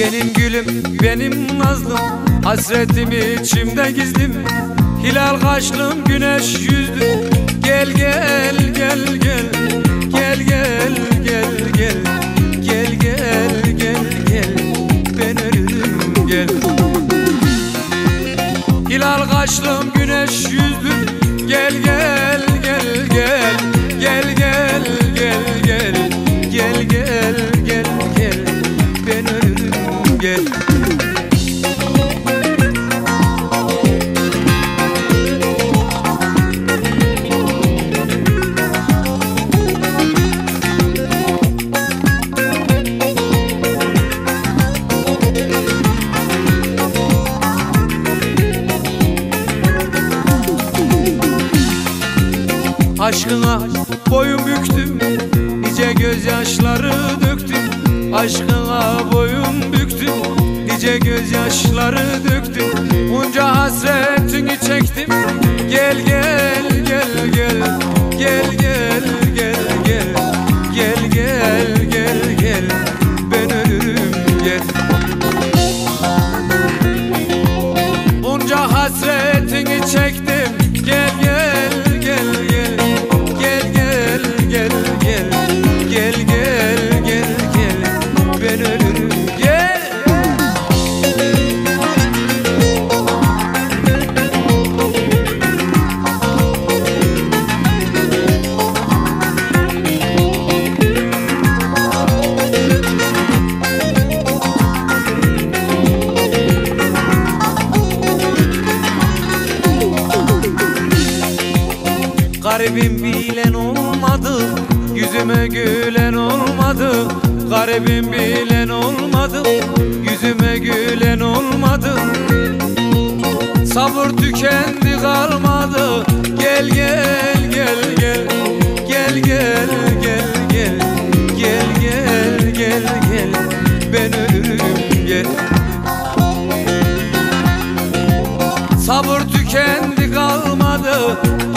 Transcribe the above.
Gelin gülüm benim nazlım. Hasretim içimde gizlim. Hilal kaşlım güneş yüzlü Gel gel gel gel. Gel gel gel gel. Gel gel gel gel. Ben öldüm gel. Hilal kaşlım güneş yüzlü Gel gel Aşkına boyun büktüm. Nice gözyaşları döktüm. Aşkına boyun büktüm. Nice gözyaşları döktüm Garibim bilen olmadı Yüzüme gülen olmadı Garibim bilen olmadı Yüzüme gülen olmadı Sabır tükendi kalmadı Gel gel gel gel Gel gel gel gel Gel gel gel gel Ben ölürüm gel Sabır tükendi kalmadı